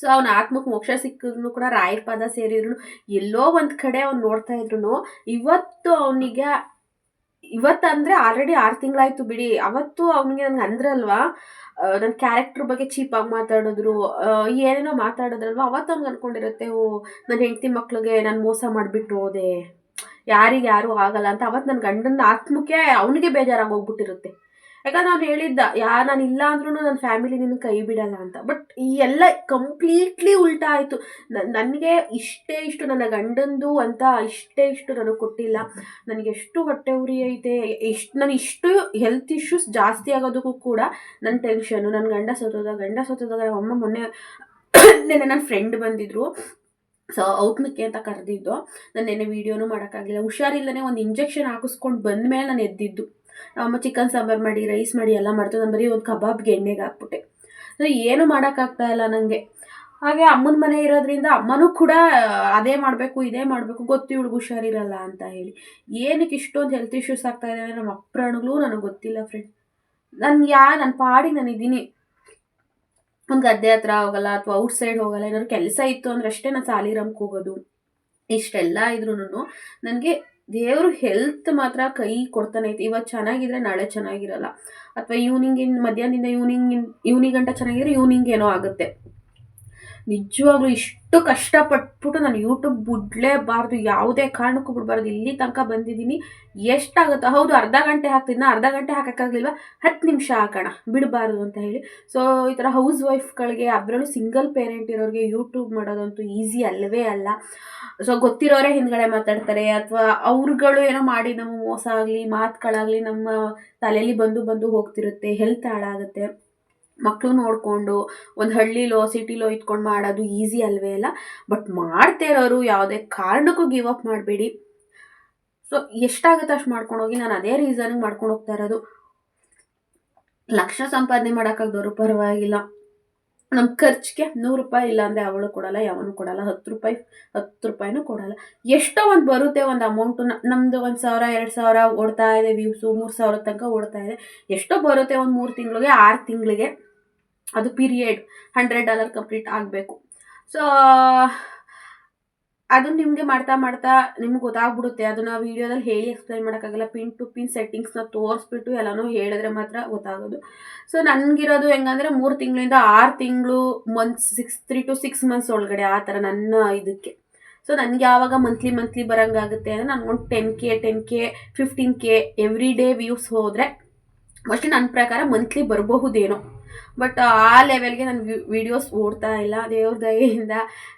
ಸೊ ಅವನ ಆತ್ಮಕ್ಕೆ ಮೋಕ್ಷ ಸಿಕ್ಕಿದ್ರು ಕೂಡ ರಾಯರ ಪದ ಸೇರಿದ್ರು ಎಲ್ಲೋ ಒಂದು ಕಡೆ ಅವ್ನು ನೋಡ್ತಾ ಇದ್ರು ಇವತ್ತು ಅವನಿಗೆ, ಇವತ್ತಂದರೆ ಆಲ್ರೆಡಿ ಆರು ತಿಂಗಳಾಯ್ತು ಬಿಡಿ. ಅವತ್ತು ಅವನಿಗೆ ನನಗೆ ಅಂದ್ರಲ್ವಾ ನನ್ನ ಕ್ಯಾರೆಕ್ಟ್ರ್ ಬಗ್ಗೆ ಚೀಪಾಗಿ ಮಾತಾಡಿದ್ರು ಏನೇನೋ ಮಾತಾಡೋದ್ರಲ್ವಾ, ಅವತ್ತು ಅವ್ನಿಗೆ ಅನ್ಕೊಂಡಿರುತ್ತೆ, ಓ ನನ್ನ ಹೆಂಡತಿ ಮಕ್ಳಿಗೆ ನಾನು ಮೋಸ ಮಾಡಿಬಿಟ್ಟು ಹೋದೆ. ಯಾರಿಗೆ ಯಾರು ಆಗಲ್ಲ ಅಂತ ಅವತ್ತು ನನ್ನ ಗಂಡನ ಆತ್ಮಕ್ಕೆ ಅವನಿಗೆ ಬೇಜಾರಾಗಿ ಹೋಗ್ಬಿಟ್ಟಿರುತ್ತೆ. ಯಾಕಂದ್ರೆ ಅವ್ನು ಹೇಳಿದ್ದ, ಯಾ, ನಾನು ಇಲ್ಲ ಅಂದ್ರೂ ನನ್ನ ಫ್ಯಾಮಿಲಿ ನಿನ್ನ ಕೈ ಬಿಡಲ್ಲ ಅಂತ. ಬಟ್ ಈ ಎಲ್ಲ ಕಂಪ್ಲೀಟ್ಲಿ ಉಲ್ಟಾ ಆಯಿತು. ನನಗೆ ಇಷ್ಟೇ ಇಷ್ಟು, ನನ್ನ ಗಂಡಂದು ಅಂತ ಇಷ್ಟೇ ಇಷ್ಟು ನನಗೆ ಕೊಟ್ಟಿಲ್ಲ. ನನಗೆ ಎಷ್ಟು ಹೊಟ್ಟೆ ಉರಿ ಐತೆ, ಎಷ್ಟು, ನಾನು ಇಷ್ಟು ಹೆಲ್ತ್ ಇಶ್ಯೂಸ್ ಜಾಸ್ತಿ ಆಗೋದಕ್ಕೂ ಕೂಡ ನನ್ನ ಟೆನ್ಷನು ನನ್ನ ಗಂಡ ಸತ್ತೋದ, ಗಂಡ ಸತ್ತೋದಾಗ ಅಮ್ಮ ಮೊನ್ನೆ ನೆನ್ನೆ ನನ್ನ ಫ್ರೆಂಡ್ ಬಂದಿದ್ರು. ಸೊ ಔತ್ನಕ್ಕೆ ಅಂತ ಕರೆದಿದ್ದು. ನಾನು ನೆನ್ನೆ ವೀಡಿಯೋನು ಮಾಡೋಕ್ಕಾಗಲಿಲ್ಲ ಹುಷಾರಿಲ್ಲದೆ ಒಂದು ಇಂಜೆಕ್ಷನ್ ಹಾಕಿಸ್ಕೊಂಡು ಬಂದಮೇಲೆ ನಾನು ಎದ್ದಿದ್ದು. ಚಿಕನ್ ಸಾಂಬಾರು ಮಾಡಿ ರೈಸ್ ಮಾಡಿ, ಎಲ್ಲ ಮಾಡ್ತಾ ನಾನು ಬರೀ ಒಂದು ಕಬಾಬ್ಗೆ ಎಣ್ಣೆಗೆ ಹಾಕ್ಬಿಟ್ಟೆ. ಸೊ ಏನು ಮಾಡೋಕ್ಕಾಗ್ತಾ ಇಲ್ಲ ನನಗೆ ಹಾಗೆ ಅಮ್ಮನ ಮನೆ ಇರೋದ್ರಿಂದ ಅಮ್ಮನೂ ಕೂಡ ಅದೇ ಮಾಡಬೇಕು, ಇದೇ ಮಾಡಬೇಕು, ಗೊತ್ತು ಇವಳಿಗೆ ಹುಷಾರಿರಲ್ಲ ಅಂತ ಹೇಳಿ. ಏನಕ್ಕೆ ಇಷ್ಟೊಂದು ಹೆಲ್ತ್ ಇಶ್ಯೂಸ್ ಆಗ್ತಾ ಇದೆ ನಮ್ಮ ಅಪ್ರಾಣಗಳು ನನಗೆ ಗೊತ್ತಿಲ್ಲ ಫ್ರೆಂಡ್ ನಾನು ಯಾ ನನ್ನ ಪಾಡಿಗೆ ನಾನು ಇದ್ದೀನಿ. ಒಂದು ಗದ್ದೆ ಹತ್ರ ಹೋಗಲ್ಲ ಅಥವಾ ಔಟ್ ಸೈಡ್ ಹೋಗಲ್ಲ, ಏನಾದ್ರು ಕೆಲಸ ಇತ್ತು ಅಂದ್ರೆ ಅಷ್ಟೇ ನಾನು ಸಾಲಿರಾಮ್ಗೆ ಹೋಗೋದು. ಇಷ್ಟೆಲ್ಲ ಇದ್ರೂ ನನಗೆ ದೇವರು ಹೆಲ್ತ್ ಮಾತ್ರ ಕೈ ಕೊಡ್ತಾನೆ ಐತೆ. ಇವತ್ತು ಚೆನ್ನಾಗಿದ್ರೆ ನಾಳೆ ಚೆನ್ನಾಗಿರಲ್ಲ. ಅಥವಾ ಈವ್ನಿಂಗಿನ ಮಧ್ಯಾಹ್ನದಿಂದ ಈವ್ನಿಂಗ್ ಈವ್ನಿಂಗ್ ಗಂಟ ಚೆನ್ನಾಗಿದ್ರೆ ಈವ್ನಿಂಗ್ ಏನೋ ಆಗುತ್ತೆ. ನಿಜವಾಗ್ಲೂ ಇಷ್ಟು ಕಷ್ಟಪಟ್ಬಿಟ್ಟು ನಾನು ಯೂಟ್ಯೂಬ್ ಬಿಡಲೇಬಾರ್ದು. ಯಾವುದೇ ಕಾರಣಕ್ಕೂ ಬಿಡಬಾರ್ದು. ಇಲ್ಲಿ ತನಕ ಬಂದಿದ್ದೀನಿ. ಎಷ್ಟಾಗುತ್ತೋ, ಹೌದು, ಅರ್ಧ ಗಂಟೆ ಹಾಕ್ತಿದ್ನ ಅರ್ಧ ಗಂಟೆ ಹಾಕೋಕ್ಕಾಗಲಿಲ್ವ? ಹತ್ತು ನಿಮಿಷ ಹಾಕೋಣ. ಬಿಡಬಾರ್ದು ಅಂತ ಹೇಳಿ. ಸೊ ಈ ಥರ ಹೌಸ್ ವೈಫ್ಗಳಿಗೆ ಅದರಲ್ಲೂ ಸಿಂಗಲ್ ಪೇರೆಂಟ್ ಇರೋರಿಗೆ ಯೂಟ್ಯೂಬ್ ಮಾಡೋದಂತೂ ಈಸಿ ಅಲ್ಲವೇ ಅಲ್ಲ. ಸೊ ಗೊತ್ತಿರೋರೇ ಹಿಂದ್ಗಡೆ ಮಾತಾಡ್ತಾರೆ. ಅಥವಾ ಅವ್ರುಗಳು ಏನೋ ಮಾಡಿ ನಮ್ಮ ಮೋಸ ಆಗಲಿ, ಮಾತುಗಳಾಗಲಿ ನಮ್ಮ ತಲೆಯಲ್ಲಿ ಬಂದು ಬಂದು ಹೋಗ್ತಿರುತ್ತೆ. ಹೆಲ್ತ್ ಹಾಳಾಗುತ್ತೆ. ಮಕ್ಕಳು ನೋಡಿಕೊಂಡು ಒಂದು ಹಳ್ಳಿಲೋ ಸಿಟಿಲೋ ಇಟ್ಕೊಂಡು ಮಾಡೋದು ಈಸಿ ಅಲ್ವೇ ಅಲ್ಲ? ಬಟ್ ಮಾಡ್ತಾ ಇರೋರು ಯಾವುದೇ ಕಾರಣಕ್ಕೂ ಗಿವ್ ಅಪ್ ಮಾಡಬೇಡಿ. ಸೊ ಎಷ್ಟಾಗುತ್ತೆ ಅಷ್ಟು ಮಾಡ್ಕೊಂಡು ಹೋಗಿ? ನಾನು ಅದೇ ರೀಸನ್ಗೆ ಮಾಡ್ಕೊಂಡು ಹೋಗ್ತಾ ಇರೋದು. ಲಕ್ಷ ಸಂಪಾದನೆ ಮಾಡೋಕ್ಕಾಗ್ದವ್ರು ಪರವಾಗಿಲ್ಲ. ನಮ್ಮ ಖರ್ಚಿಗೆ ನೂರು ರೂಪಾಯಿ ಇಲ್ಲಾಂದರೆ ಅವಳು ಕೊಡಲ್ಲ, ಯಾವನು ಕೊಡಲ್ಲ, ಹತ್ತು ರೂಪಾಯಿ, ಹತ್ತು ರೂಪಾಯಿನೂ ಕೊಡಲ್ಲ. ಎಷ್ಟೋ ಒಂದು ಬರುತ್ತೆ ಒಂದು ಅಮೌಂಟು ನಮ್ಮದು ಒಂದು ಸಾವಿರ, ಎರಡು ಸಾವಿರ ಓಡ್ತಾ ಇದೆ ವ್ಯೂಸು ಮೂರು ಸಾವಿರ ತನಕ ಓಡ್ತಾ ಇದೆ. ಎಷ್ಟೋ ಬರುತ್ತೆ ಒಂದು ಮೂರು ತಿಂಗಳಿಗೆ, ಆರು ತಿಂಗಳಿಗೆ. ಅದು ಪೀರಿಯಡ್ ಹಂಡ್ರೆಡ್ ಡಾಲರ್ ಕಂಪ್ಲೀಟ್ ಆಗಬೇಕು. ಸೊ ಅದು ನಿಮಗೆ ಮಾಡ್ತಾ ಮಾಡ್ತಾ ನಿಮ್ಗೆ ಗೊತ್ತಾಗ್ಬಿಡುತ್ತೆ. ಅದನ್ನು ವೀಡಿಯೋದಲ್ಲಿ ಹೇಳಿ ಎಕ್ಸ್ಪ್ಲೈನ್ ಮಾಡೋಕ್ಕಾಗಲ್ಲ. ಪಿನ್ ಟು ಪಿನ್ ಸೆಟ್ಟಿಂಗ್ಸ್ನ ತೋರಿಸ್ಬಿಟ್ಟು ಎಲ್ಲನೂ ಹೇಳಿದ್ರೆ ಮಾತ್ರ ಗೊತ್ತಾಗೋದು. ಸೊ ನನಗಿರೋದು ಹೆಂಗಂದರೆ ಮೂರು ತಿಂಗಳಿಂದ ಆರು ತಿಂಗಳು months six three to six months ಒಳಗಡೆ ಆ ಥರ ನನ್ನ ಇದಕ್ಕೆ. ಸೊ ನನಗೆ ಯಾವಾಗ ಮಂತ್ಲಿ ಮಂತ್ಲಿ ಬರೋಂಗಾಗುತ್ತೆ ಅಂದರೆ ನಾನು ಒಂದು ten K ten K fifteen K every day views ಹೋದರೆ ಮೋಸ್ಟ್ಲಿ ನನ್ನ ಪ್ರಕಾರ ಮಂತ್ಲಿ ಬರಬಹುದೇನೋ. ಬಟ್ ಆ ಲೆವೆಲ್ಗೆ ನಾನು ವೀಡಿಯೋಸ್ ಓಡ್ತಾ ಇಲ್ಲ. ದೇವ್ರ ದಯೆಯಿಂದ,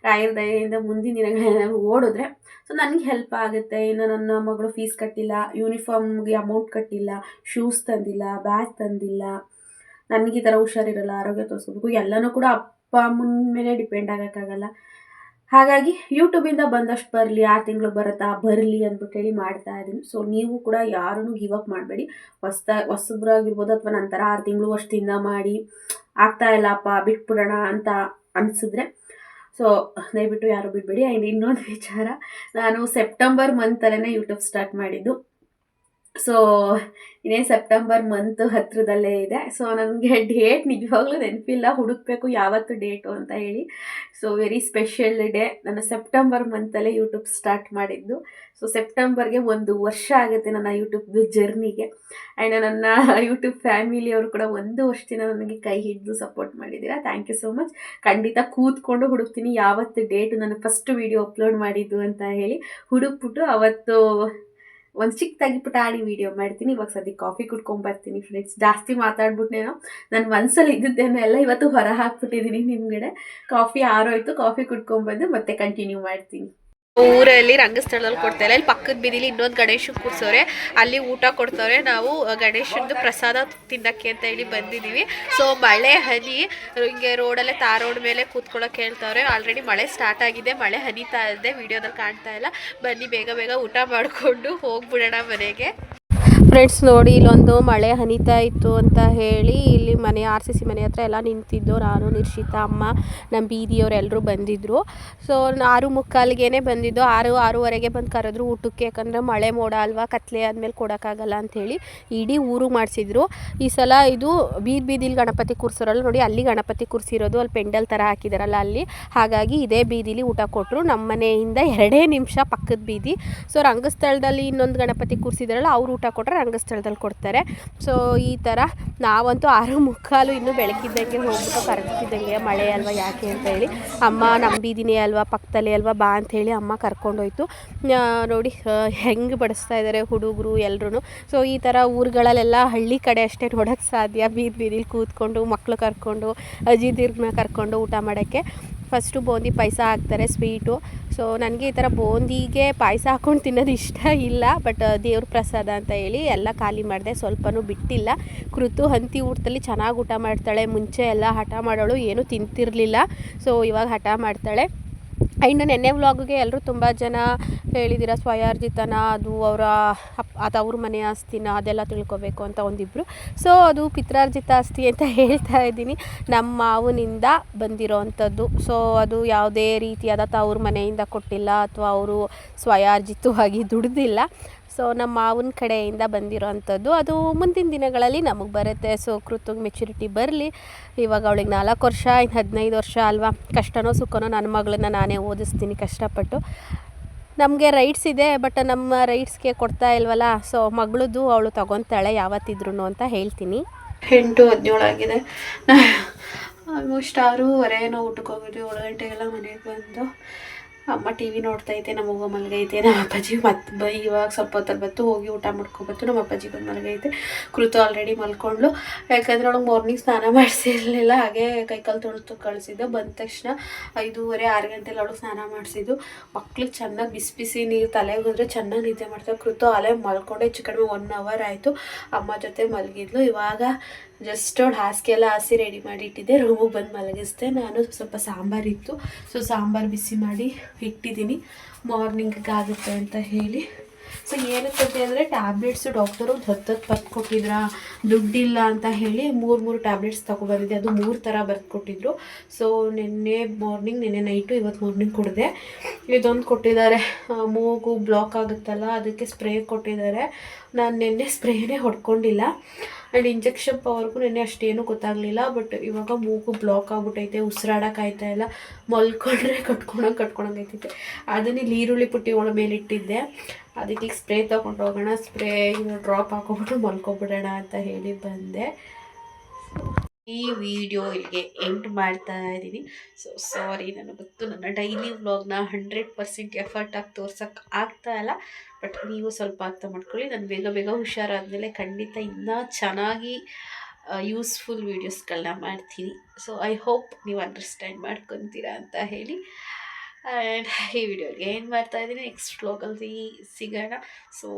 ರಾಯರ ದಯೆಯಿಂದ ಮುಂದಿನ ದಿನಗಳಲ್ಲಿ ಓಡಿದ್ರೆ ಸೊ ನನಗೆ ಹೆಲ್ಪ್ ಆಗುತ್ತೆ. ಇನ್ನು ನನ್ನ ಮಗಳು ಫೀಸ್ ಕಟ್ಟಿಲ್ಲ ಯೂನಿಫಾರ್ಮ್ಗೆ ಅಮೌಂಟ್ ಕಟ್ಟಿಲ್ಲ ಶೂಸ್ ತಂದಿಲ್ಲ ಬ್ಯಾಗ್ ತಂದಿಲ್ಲ. ನನಗೆ ಈ ಥರ ಹುಷಾರಿರಲ್ಲ, ಆರೋಗ್ಯ ತೋರಿಸ್ಕೋಬೇಕು. ಎಲ್ಲನೂ ಕೂಡ ಅಪ್ಪ ಅಮ್ಮನ ಮೇಲೆ ಡಿಪೆಂಡ್ ಆಗೋಕ್ಕಾಗಲ್ಲ. ಹಾಗಾಗಿ ಯೂಟ್ಯೂಬಿಂದ ಬಂದಷ್ಟು ಬರಲಿ, ಆರು ತಿಂಗಳು ಬರುತ್ತಾ, ಬರಲಿ ಅಂದ್ಬಿಟ್ಟು ಹೇಳಿ ಮಾಡ್ತಾ ಇದ್ದೀನಿ ಸೊ ನೀವು ಕೂಡ ಯಾರೂ ಗಿವ್ ಅಪ್ ಮಾಡಬೇಡಿ. ಹೊಸ್ತಾ, ಹೊಸಬ್ರಾಗಿರ್ಬೋದು ಅಥವಾ ನಂತರ ಆರು ತಿಂಗಳು ಅಷ್ಟಿಂದ ಮಾಡಿ ಆಗ್ತಾ ಇಲ್ಲಪ್ಪ, ಬಿಟ್ಬಿಡೋಣ ಅಂತ ಅನಿಸಿದ್ರೆ ಸೊ ದಯವಿಟ್ಟು ಯಾರು ಬಿಡಬೇಡಿ. ಆ್ಯಂಡ್ ಇನ್ನೊಂದು ವಿಚಾರ. ನಾನು ಸೆಪ್ಟೆಂಬರ್ ಮಂತಲ್ಲೇ ಯೂಟ್ಯೂಬ್ ಸ್ಟಾರ್ಟ್ ಮಾಡಿದ್ದು. ಸೊ ಇನ್ನೇ ಸೆಪ್ಟೆಂಬರ್ ಮಂತ್ ಹತ್ತಿರದಲ್ಲೇ ಇದೆ. ಸೊ ನನಗೆ ಡೇಟ್ ನಿಜವಾಗ್ಲೂ ನೆನಪಿಲ್ಲ. ಹುಡುಕಬೇಕು ಯಾವತ್ತು ಡೇಟು ಅಂತ ಹೇಳಿ. ಸೊ ವೆರಿ ಸ್ಪೆಷಲ್ ಡೇ ನಾನು ಸೆಪ್ಟೆಂಬರ್ ಮಂತಲ್ಲೇ ಯೂಟ್ಯೂಬ್ ಸ್ಟಾರ್ಟ್ ಮಾಡಿದ್ದು. ಸೊ ಸೆಪ್ಟೆಂಬರ್ಗೆ ಒಂದು ವರ್ಷ ಆಗುತ್ತೆ ನನ್ನ ಯೂಟ್ಯೂಬ್ದು ಜರ್ನಿಗೆ ಆ್ಯಂಡ್ ನನ್ನ ಯೂಟ್ಯೂಬ್ ಫ್ಯಾಮಿಲಿಯವರು ಕೂಡ ಒಂದು ವರ್ಷದಿಂದ ನನಗೆ ಕೈ ಹಿಡಿದು ಸಪೋರ್ಟ್ ಮಾಡಿದ್ದೀರಾ. ಥ್ಯಾಂಕ್ ಯು ಸೊ ಮಚ್ ಖಂಡಿತ ಕೂತ್ಕೊಂಡು ಹುಡುಕ್ತೀನಿ ಯಾವತ್ತು ಡೇಟು ನಾನು ಫಸ್ಟ್ ವೀಡಿಯೋ ಅಪ್ಲೋಡ್ ಮಾಡಿದ್ದು ಅಂತ ಹೇಳಿ. ಹುಡುಕ್ಬಿಟ್ಟು ಅವತ್ತು ಒಂದು ಚಿಕ್ಕದಾಗಿ ಪುಟಾಣಿ ವೀಡಿಯೋ ಮಾಡ್ತೀನಿ. ಇವಾಗ ಸದ್ಯ ಕಾಫಿ ಕುಡ್ಕೊಂಬರ್ತೀನಿ ಫ್ರೆಂಡ್ಸ್ ಜಾಸ್ತಿ ಮಾತಾಡ್ಬಿಟ್ಟೇನೋ ನನ್ನ ಮನಸ್ಸಲ್ಲಿ ಇದ್ದಿದ್ದೇನೋ ಎಲ್ಲ ಇವತ್ತು ಹೊರ ಹಾಕ್ಬಿಟ್ಟಿದ್ದೀನಿ ನಿಮ್ಗಡೆ. ಕಾಫಿ ಆರೋಯ್ತು. ಕಾಫಿ ಕುಡ್ಕೊಂಬಂದು ಮತ್ತೆ ಕಂಟಿನ್ಯೂ ಮಾಡ್ತೀನಿ. ಊರಲ್ಲಿ ರಂಗಸ್ಥಳದಲ್ಲಿ ಕೊಡ್ತಾರೆ. ಇಲ್ಲಿ ಪಕ್ಕದ ಬೀದಿಲಿ ಇನ್ನೊಂದು ಗಣೇಶ ಕೂರ್ಸೋರೆ. ಅಲ್ಲಿ ಊಟ ಕೊಡ್ತವ್ರೆ. ನಾವು ಗಣೇಶನದು ಪ್ರಸಾದ ತಿನ್ನಕ್ಕೆ ಅಂತ ಹೇಳಿ ಬಂದಿದ್ದೀವಿ ಸೊ ಮಳೆ, ಹನಿ, ಹಿಂಗೆ ರೋಡಲ್ಲೇ ರೋಡ್ ಮೇಲೆ ಕೂತ್ಕೊಳ್ಳೋಕೆ ಹೇಳ್ತಾವ್ರೆ. ಆಲ್ರೆಡಿ ಮಳೆ ಸ್ಟಾರ್ಟ್ ಆಗಿದೆ. ಮಳೆ ಹನಿತಾ ಇದೆ. ವಿಡಿಯೋದಲ್ಲಿ ಕಾಣ್ತಾ ಇಲ್ಲ. ಬನ್ನಿ, ಬೇಗ ಬೇಗ ಊಟ ಮಾಡಿಕೊಂಡು ಹೋಗ್ಬಿಡೋಣ ಮನೆಗೆ. ಫ್ರೆಂಡ್ಸ್ ನೋಡಿ, ಇಲ್ಲೊಂದು ಮಳೆ ಹನಿತಾ ಇತ್ತು ಅಂತ ಹೇಳಿ ಇಲ್ಲಿ ಮನೆ ಆರ್ ಸಿ ಸಿ ಮನೆ ಹತ್ರ ಎಲ್ಲ ನಿಂತಿದ್ದು. ನಾನು, ನಿರ್ಷಿತ, ಅಮ್ಮ ನಮ್ಮ ಬೀದಿಯವ್ರು ಎಲ್ಲರೂ ಬಂದಿದ್ದರು ಸೊ ಆರು ಮುಕ್ಕಾಲಿಗೆ ಬಂದಿದ್ದು. ಆರು, ಆರೂವರೆಗೆ ಬಂದು ಕರೆದ್ರು ಊಟಕ್ಕೆ. ಯಾಕಂದರೆ ಮಳೆ ಮೋಡ ಅಲ್ವಾ, ಕತ್ಲೆ ಆದಮೇಲೆ ಕೊಡೋಕ್ಕಾಗಲ್ಲ ಅಂಥೇಳಿ ಇಡೀ ಊರು ಮಾಡಿಸಿದ್ರು. ಈ ಸಲ ಇದು ಬೀದಿ ಬೀದಿಲಿ ಗಣಪತಿ ಕೂರಿಸಿರೋಲ್ಲ ನೋಡಿ, ಅಲ್ಲಿ ಗಣಪತಿ ಕೂರಿಸಿರೋದು, ಅಲ್ಲಿ ಪೆಂಡಲ್ ಥರ ಹಾಕಿದಾರಲ್ಲ ಅಲ್ಲಿ. ಹಾಗಾಗಿ ಇದೇ ಬೀದಿಲಿ ಊಟ ಕೊಟ್ಟರು ನಮ್ಮ ಮನೆಯಿಂದ ಎರಡೇ ನಿಮಿಷ ಪಕ್ಕದ ಬೀದಿ. ಸೊ ರಂಗಸ್ಥಳದಲ್ಲಿ ಇನ್ನೊಂದು ಗಣಪತಿ ಕೂರಿಸಿದಾರಲ್ಲ, ಅವ್ರು ಊಟ ಕೊಟ್ಟರೆ ರಂಗಸ್ಥಳದಲ್ಲಿ ಕೊಡ್ತಾರೆ. ಸೊ ಈ ಥರ ನಾವಂತೂ ಆರು ಮುಕ್ಕಾಲು ಇನ್ನೂ ಬೆಳಕಿದ್ದಂಗೆ ಹೋಗ್ಬಿಟ್ಟು ಕರೆಕ್ಟಿದ್ದಂಗೆ ಮಳೆ ಅಲ್ವಾ ಯಾಕೆ ಅಂತ ಹೇಳಿ. ಅಮ್ಮ ನಂಬಿದ್ದೀನಿ ಅಲ್ವಾ, ಪಕ್ಕದಲ್ಲಿ ಅಲ್ವಾ ಬಾ ಅಂತ ಅಮ್ಮ ಕರ್ಕೊಂಡೋಯ್ತು. ನೋಡಿ ಹೆಂಗೆ ಬಡಿಸ್ತಾ ಇದ್ದಾರೆ ಹುಡುಗರು ಎಲ್ಲರೂ ಸೊ ಈ ಥರ ಊರುಗಳಲ್ಲೆಲ್ಲ ಹಳ್ಳಿ ಕಡೆ ಅಷ್ಟೇ ನೋಡೋಕ್ಕೆ ಸಾಧ್ಯ. ಬೀದಿ ಬೀದಿಲಿ ಕೂತ್ಕೊಂಡು ಮಕ್ಕಳು ಕರ್ಕೊಂಡು ಅಜ್ಜಿ ದೀರ್ಘನ ಕರ್ಕೊಂಡು ಊಟ ಮಾಡೋಕ್ಕೆ. ಫಸ್ಟು ಬೂಂದಿ ಪಾಯಸ ಹಾಕ್ತಾರೆ, ಸ್ವೀಟು. ಸೊ ನನಗೆ ಈ ಥರ ಬೂಂದಿಗೆ ಪಾಯಸ ಹಾಕ್ಕೊಂಡು ತಿನ್ನೋದು ಇಷ್ಟ ಇಲ್ಲ, ಬಟ್ ದೇವ್ರ ಪ್ರಸಾದ ಅಂತ ಹೇಳಿ ಎಲ್ಲ ಖಾಲಿ ಮಾಡಿದೆ. ಸ್ವಲ್ಪನೂ ಬಿಟ್ಟಿಲ್ಲ. ಕೃತು ಹಂತಿ ಊಟದಲ್ಲಿ ಚೆನ್ನಾಗಿ ಊಟ ಮಾಡ್ತಾಳೆ. ಮುಂಚೆ ಎಲ್ಲ ಹಠ ಮಾಡೋಳು ಏನೂ ತಿಂತಿರಲಿಲ್ಲ. ಸೊ ಇವಾಗ ಹಠ ಮಾಡ್ತಾಳೆ. ಇನ್ನು ನೆನ್ನೆ ವ್ಲಾಗ್ಗೆ ಎಲ್ಲರೂ ತುಂಬ ಜನ ಹೇಳಿದ್ದೀರ ಸ್ವಯಾರ್ಜಿತನ ಅದು ಅವರ ಅಪ್, ಅದು ಅವ್ರ ಮನೆ ಆಸ್ತಿನ, ಅದೆಲ್ಲ ತಿಳ್ಕೊಬೇಕು ಅಂತ ಒಂದಿಬ್ಬರು ಸೊ ಅದು ಪಿತ್ರಾರ್ಜಿತ ಆಸ್ತಿ ಅಂತ ಹೇಳ್ತಾ ಇದ್ದೀನಿ. ನಮ್ಮ ಮಾವನಿಂದ ಬಂದಿರೋ ಅಂಥದ್ದು. ಸೊ ಅದು ಯಾವುದೇ ರೀತಿಯಾದ ತವ್ರ ಮನೆಯಿಂದ ಕೊಟ್ಟಿಲ್ಲ ಅಥವಾ ಅವರು ಸ್ವಯಾರ್ಜಿತವಾಗಿ ದುಡ್ದಿಲ್ಲ. ಸೊ ನಮ್ಮ ಮಾವನ ಕಡೆಯಿಂದ ಬಂದಿರೋ ಅಂಥದ್ದು ಅದು ಮುಂದಿನ ದಿನಗಳಲ್ಲಿ ನಮಗೆ ಬರುತ್ತೆ. ಸೊ ಕೃತಂಗೆ ಮೆಚುರಿಟಿ ಬರಲಿ. ಇವಾಗ ಅವಳಿಗೆ ನಾಲ್ಕು ವರ್ಷ, ಇನ್ನು ಹದಿನೈದು ವರ್ಷ ಅಲ್ವಾ? ಕಷ್ಟನೋ ಸುಖನೋ ನನ್ನ ಮಗಳನ್ನ ನಾನೇ ಓದಿಸ್ತೀನಿ ಕಷ್ಟಪಟ್ಟು. ನಮಗೆ ರೈಟ್ಸ್ ಇದೆ ಬಟ್ ನಮ್ಮ ರೈಟ್ಸ್ಗೆ ಕೊಡ್ತಾ ಇಲ್ವಲ್ಲ? ಸೊ ಮಗಳದ್ದು ಅವಳು ತಗೊತಾಳೆ ಯಾವತ್ತಿದ್ರು ಅಂತ ಹೇಳ್ತೀನಿ. ಎಂಟು ಹದಿನೇಳು ಆಗಿದೆ. ಆಲ್ಮೋಸ್ಟ್ ಆರೂವರೆ ಏನೋ ಊಟಕ್ಕೆ ಹೋಗಿದ್ವಿ. ಏಳು ಗಂಟೆಗೆಲ್ಲ ಮನೆಗೆ ಬಂದು ಅಮ್ಮ ಟಿ ವಿ ನೋಡ್ತಾ ಐತೆ ನಮ್ಮ ಅವ್ವ ಮಲಗೈತೆ, ನಮ್ಮ ಅಪ್ಪಾಜಿ ಮತ್ತೆ ಬ ಇವಾಗ ಸ್ವಲ್ಪ ಹೊತ್ತಲ್ಲಿ ಬತ್ತು ಹೋಗಿ ಊಟ ಮಾಡ್ಕೊಬತ್ತು ನಮ್ಮ ಅಪ್ಪಾಜಿ ಬಂದು ಮಲಗೈತೆ. ಕೃತು ಆಲ್ರೆಡಿ ಮಲ್ಕೊಂಡ್ಲು ಯಾಕಂದ್ರೆ ಅವಳು ಮಾರ್ನಿಂಗ್ ಸ್ನಾನ ಮಾಡಿಸಿರಲಿಲ್ಲ, ಹಾಗೆ ಕೈಕಾಲು ತೊಳೆದು ಕಳಿಸಿದ್ದು. ಬಂದ ತಕ್ಷಣ ಐದೂವರೆ, ಆರು ಗಂಟೆಲಿ ಅವಳು ಸ್ನಾನ ಮಾಡಿಸಿದ್ದು. ಮಕ್ಳಿಗೆ ಚೆನ್ನಾಗಿ ಬಿಸಿ ಬಿಸಿ ನೀರು ತಲೆಗೆ ಹೋದ್ರೆ ಚೆನ್ನಾಗಿ ನಿದ್ದೆ ಮಾಡ್ತಾರೆ ಕೃತು ಆಲೆ ಮಲ್ಕೊಂಡೆ, ಹೆಚ್ಚು ಕಡಿಮೆ ಒನ್ ಅವರ್ ಆಯಿತು. ಅಮ್ಮ ಜೊತೆ ಮಲಗಿದ್ಲು. ಇವಾಗ ಜಸ್ಟ್ ಅವಳು ಹಾಸಿಗೆ ಎಲ್ಲ ಹಾಸಿ ರೆಡಿ ಮಾಡಿ ಇಟ್ಟಿದ್ದೆ. ರೂಮಿಗೆ ಬಂದು ಮಲಗಿಸ್ದೆ. ನಾನು ಸ್ವಲ್ಪ ಸಾಂಬಾರಿತ್ತು ಸೊ ಸಾಂಬಾರು ಬಿಸಿ ಮಾಡಿ ಇಟ್ಟಿದ್ದೀನಿ. ಮಾರ್ನಿಂಗಿಗೆ ಆಗುತ್ತೆ ಅಂತ ಹೇಳಿ. ಸೊ ಏನಕ್ಕೆ ಅಂದರೆ ಟ್ಯಾಬ್ಲೆಟ್ಸು ಡಾಕ್ಟರು ಹತ್ತು ಹತ್ತು ಬರ್ದು ಕೊಟ್ಟಿದ್ರ? ದುಡ್ಡಿಲ್ಲ ಅಂತ ಹೇಳಿ ಮೂರು ಮೂರು ಟ್ಯಾಬ್ಲೆಟ್ಸ್ ತೊಗೊಬಂದಿದ್ದೆ. ಅದು ಮೂರು ಥರ ಬರ್ದು ಕೊಟ್ಟಿದ್ರು. ಸೊ ನಿನ್ನೆ ಮಾರ್ನಿಂಗ್ ನಿನ್ನೆ ನೈಟು ಇವತ್ತು ಮಾರ್ನಿಂಗ್ ಕೊಡಿದೆ. ಇದೊಂದು ಕೊಟ್ಟಿದ್ದಾರೆ. ಮೂಗು ಬ್ಲಾಕ್ ಆಗುತ್ತಲ್ಲ, ಅದಕ್ಕೆ ಸ್ಪ್ರೇ ಕೊಟ್ಟಿದ್ದಾರೆ. ನಾನು ನಿನ್ನೆ ಸ್ಪ್ರೇನೇ ಹೊಡ್ಕೊಂಡಿಲ್ಲ. ಆ್ಯಂಡ್ ಇಂಜೆಕ್ಷನ್ ಪವರ್ಗೂ ನೆನ್ನೆ ಅಷ್ಟೇನು ಗೊತ್ತಾಗಲಿಲ್ಲ ಬಟ್ ಇವಾಗ ಮೂಗು ಬ್ಲಾಕ್ ಆಗ್ಬಿಟ್ಟೈತೆ ಉಸಿರಾಡಕ್ಕೆ ಆಯ್ತಾ ಇಲ್ಲ, ಮಲ್ಕೊಂಡ್ರೆ ಕಟ್ಕೊಳಂಗೆ ಕಟ್ಕೊಳಂಗೆ ಐತೈತೆ ಅದನ್ನ ಈರುಳ್ಳಿ ಪುಟ್ಟಿ ಒಳ ಮೇಲೆ ಇಟ್ಟಿದ್ದೆ. ಅದಕ್ಕೆ ಸ್ಪ್ರೇ ತೊಗೊಂಡು ಹೋಗೋಣ, ಸ್ಪ್ರೇ ಡ್ರಾಪ್ ಹಾಕೊಬಿಟ್ಟು ಮಲ್ಕೊಬಿಡೋಣ ಅಂತ ಹೇಳಿ ಬಂದೆ. ಈ ವಿಡಿಯೋ ಇಲ್ಲಿಗೆ ಎಂಡ್ ಮಾಡ್ತಾ ಇದ್ದೀನಿ. ಸೊ ಸಾರಿ ನನಗೆ ಗೊತ್ತು ನನ್ನ ಡೈಲಿ ವ್ಲಾಗ್ನ ಹಂಡ್ರೆಡ್ ಪರ್ಸೆಂಟ್ ಎಫರ್ಟ್ ಆಗಿ ತೋರ್ಸೋಕ್ಕೆ ಆಗ್ತಾ ಇಲ್ಲ. ಬಟ್ ನೀವು ಸ್ವಲ್ಪ ಅರ್ಥ ಮಾಡ್ಕೊಳ್ಳಿ, ನಾನು ಬೇಗ ಬೇಗ ಹುಷಾರಾದಮೇಲೆ ಖಂಡಿತ ಇನ್ನೂ ಚೆನ್ನಾಗಿ ಯೂಸ್ಫುಲ್ ವೀಡಿಯೋಸ್ಗಳನ್ನ ಮಾಡ್ತೀನಿ. ಸೊ ಐ ಹೋಪ್ ನೀವು ಅಂಡರ್ಸ್ಟ್ಯಾಂಡ್ ಮಾಡ್ಕೊತೀರಾ ಅಂತ ಹೇಳಿ. ಆ್ಯಂಡ್ ಈ ವಿಡಿಯೋಗೆ ಏನು ಮಾಡ್ತಾ ಇದ್ದೀನಿ. ನೆಕ್ಸ್ಟ್ ವ್ಲಾಗಲ್ಲಿ ಸಿಗೋಣ. ಸೊ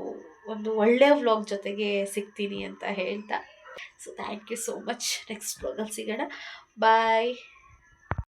ಒಂದು ಒಳ್ಳೆಯ ವ್ಲಾಗ್ ಜೊತೆಗೆ ಸಿಗ್ತೀನಿ ಅಂತ ಹೇಳ್ತಾ. So thank you so much next ವ್ಲಾಗಲ್ಲಿ ಸಿಗೋಣ ಬಾಯ್